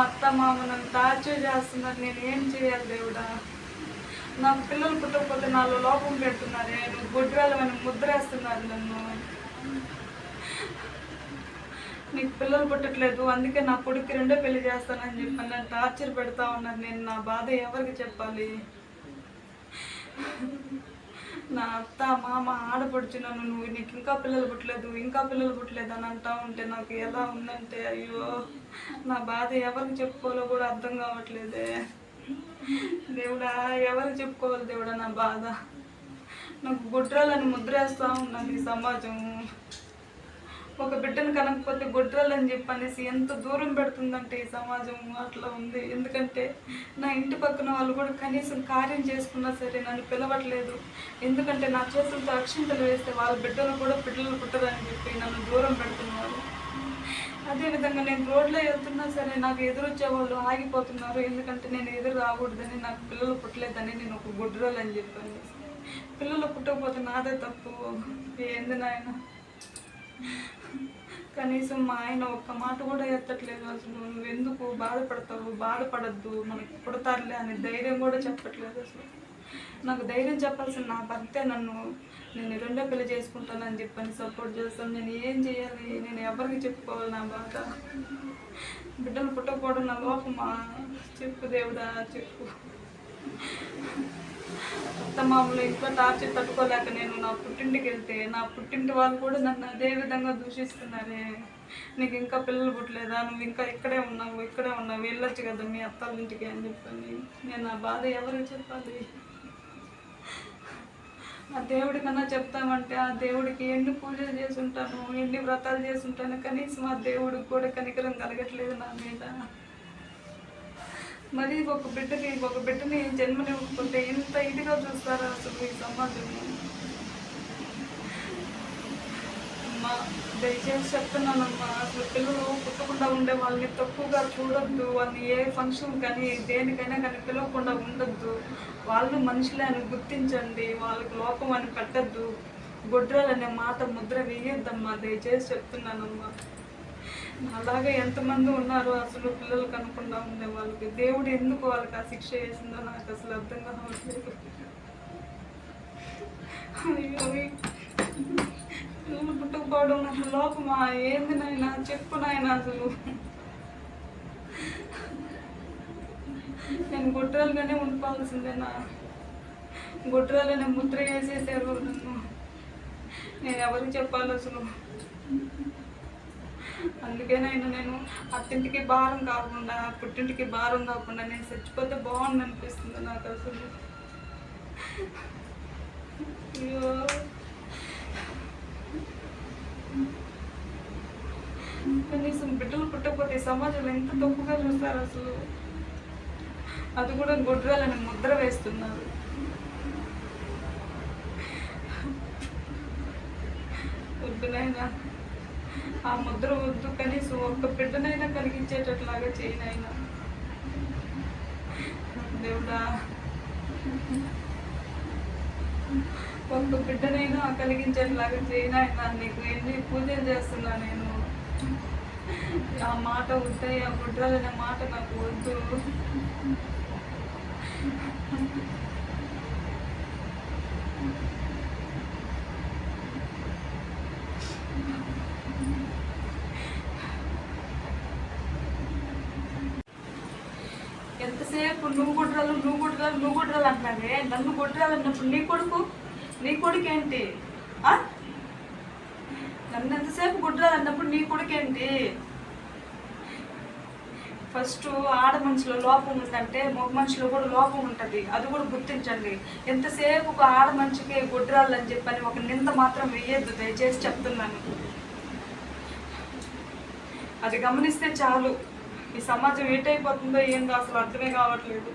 అత్త మామ నన్ను టార్చర్ చేస్తున్నారు. నేను ఏం చేయాలి దేవుడా? నా పిల్లలు పుట్టకపోతే నాలో లోపం పెడుతున్నారే. నువ్వు గుడ్రాలమని ముద్రేస్తున్నారు నన్ను. నీకు పిల్లలు పుట్టట్లేదు. అందుకే నా కొడుకు రెండో పెళ్ళి చేస్తానని చెప్పి నన్ను టార్చర్ పెడతా ఉన్నారు. నేను నా బాధ ఎవరికి చెప్పాలి? నా అత్త మామ ఆడపడుచు నన్ను నువ్వు నీకు ఇంకా పిల్లలు పుట్టలేదు ఇంకా పిల్లలు పుట్టలేదు అని అంటా ఉంటే నాకు ఎలా ఉందంటే అయ్యో నా బాధ ఎవరికి చెప్పుకోవాలో కూడా అర్థం కావట్లేదే. దేవుడా ఎవరికి చెప్పుకోవాలి దేవుడా నా బాధ? నాకు గుడ్రాలని ముద్రేస్తూ ఉన్నది ఈ సమాజం. ఒక బిడ్డను కనకపోతే గొడ్రాలని చెప్పనేసి ఎంత దూరం పెడుతుందంటే ఈ సమాజం అట్లా ఉంది. ఎందుకంటే నా ఇంటి పక్కన వాళ్ళు కూడా కనీసం కార్యం చేసుకున్నా సరే నన్ను పిలవట్లేదు. ఎందుకంటే నా చేతులతో అక్షింతలు వేస్తే వాళ్ళ బిడ్డలు కూడా బిడ్డలు పుట్టరని చెప్పి నన్ను దూరం పెడుతున్నారు. అదేవిధంగా నేను రోడ్లో వెళ్తున్నా సరే నాకు ఎదురొచ్చే వాళ్ళు ఆగిపోతున్నారు. ఎందుకంటే నేను ఎదురు రాకూడదని నాకు పిల్లలు పుట్టలేదని నేను ఒక గుడ్రోలు అని చెప్పాను పిల్లలు పుట్టకపోతే నాదే తప్పు. ఏంది నాయన? కనీసం మా ఆయన ఒక్క మాట కూడా ఎత్తట్లేదు అసలు. నువ్వు ఎందుకు బాధపడతావు? బాధపడద్దు. మనకి పుడతారులే అని ధైర్యం కూడా చెప్పట్లేదు అసలు. నాకు ధైర్యం చెప్పాల్సిన నా భర్తే నన్ను నేను రెండో పెళ్ళి చేసుకుంటానని చెప్పని సపోర్ట్ చేస్తాను. నేను ఏం చేయాలి? నేను ఎవరికి చెప్పుకోవాలి నా బాధ? బిడ్డలు పుట్టకపోవడం నా లోపమా? చెప్పు దేవుడా చెప్పు. అత్తమామలు ఇంట్లో టార్చర్ తట్టుకోలేక నేను నా పుట్టింటికి వెళ్తే నా పుట్టింటి వాళ్ళు కూడా నన్ను అదే విధంగా దూషిస్తున్నారే. నీకు ఇంకా పిల్లలు పుట్టలేదా? నువ్వు ఇంకా ఇక్కడే ఉన్నావు ఇక్కడే ఉన్నావు వెళ్ళొచ్చు కదా మీ అత్తాల ఇంటికి అని చెప్పని నేను నా బాధ ఎవరికి చెప్పాలి? ఆ దేవుడికన్నా చెప్తామంటే ఆ దేవుడికి ఎన్ని పూజలు చేసి ఉంటాను ఎన్ని వ్రతాలు చేసి ఉంటాను కనీసం ఆ దేవుడికి కూడా కనికరం కలగట్లేదు నా మీద. మరి ఒక బిడ్డకి ఒక బిడ్డని జన్మనివ్వకుంటే ఇంత ఇదిగా చూస్తారా అసలు ఈ సమాజం అమ్మా దయచేసి చెప్తున్నానమ్మా అసలు పిల్లలు పుట్టకుండా ఉండే వాళ్ళని తక్కువగా చూడొద్దు. వాళ్ళని ఏ ఫంక్షన్ కానీ దేనికైనా కానీ పిలవకుండా ఉండొద్దు. వాళ్ళు మనుషులే అని గుర్తించండి. వాళ్ళకి లోపం అని పెట్టద్దు. గొడ్రాలు అనే మాట ముద్ర వేయొద్దమ్మా. దయచేసి చెప్తున్నానమ్మా. అలాగే ఎంతమంది ఉన్నారు అసలు పిల్లలు కనకుండా ఉండే వాళ్ళకి? దేవుడు ఎందుకు వాళ్ళకి ఆ శిక్ష వేసిందో నాకు అసలు అర్థం కావట్లేదు. అయ్యో పిల్లలు పుట్టకపోవడం నాకు లోపమా? ఏంది నాయన? చెప్పు నాయన అసలు. నేను గుట్రాలుగానే ఉండిపోవాల్సిందేనా గుట్రాలనే ముద్ర వేసేసారు నన్ను. నేను ఎవరికి చెప్పాలి అసలు? అందుకేనైనా నేను అత్తింటికి భారం కాకుండా పుట్టింటికి భారం కాకుండా నేను చచ్చిపోతే బాగుంది అనిపిస్తుంది నాకు అసలు. అయ్యో. కనీసం బిడ్డలు పుట్టకపోతే సమాజంలో ఎంత తప్పుగా చూస్తారు అసలు. అది కూడా గొడ్రాలని ముద్ర వేస్తున్నారు. వద్దునైనా ఆ ముద్ర వద్దు కనీసం ఒక్క బిడ్డనైనా కలిగించేటట్లాగా చేయనైనా దేవుడా. ఒక్క బిడ్డనైనా కలిగించేట్లాగా చేయనైనా నీకు ఎన్ని పూజలు చేస్తున్నా నేను. ఆ మాట వద్దే ఆ గుడ్రాలనే మాట నాకు వద్దు. ఇప్పుడు నువ్వు గుడ్రాలు నువ్వు గుడ్రాలు నువ్వు గుడ్రాలు అంటున్నావే. నన్ను గుడ్రాలు అన్నప్పుడు నీ కొడుకు నీ కొడుకు ఏంటి నన్ను ఎంతసేపు గుడ్రాలు అన్నప్పుడు నీ కొడుకు ఏంటి ఫస్ట్ ఆడ మనిషిలో లోపం ఉందంటే మగ మనిషిలో కూడా లోపం ఉంటుంది. అది కూడా గుర్తించండి. ఎంతసేపు ఒక ఆడ మనిషికి గుడ్రాలు అని చెప్పని ఒక నింద మాత్రం వేయద్దు దయచేసి చెప్తున్నాను. అది గమనిస్తే చాలు. ఈ సమాజం ఏటైపోతుందో ఏందో అసలు అర్థమే కావట్లేదు.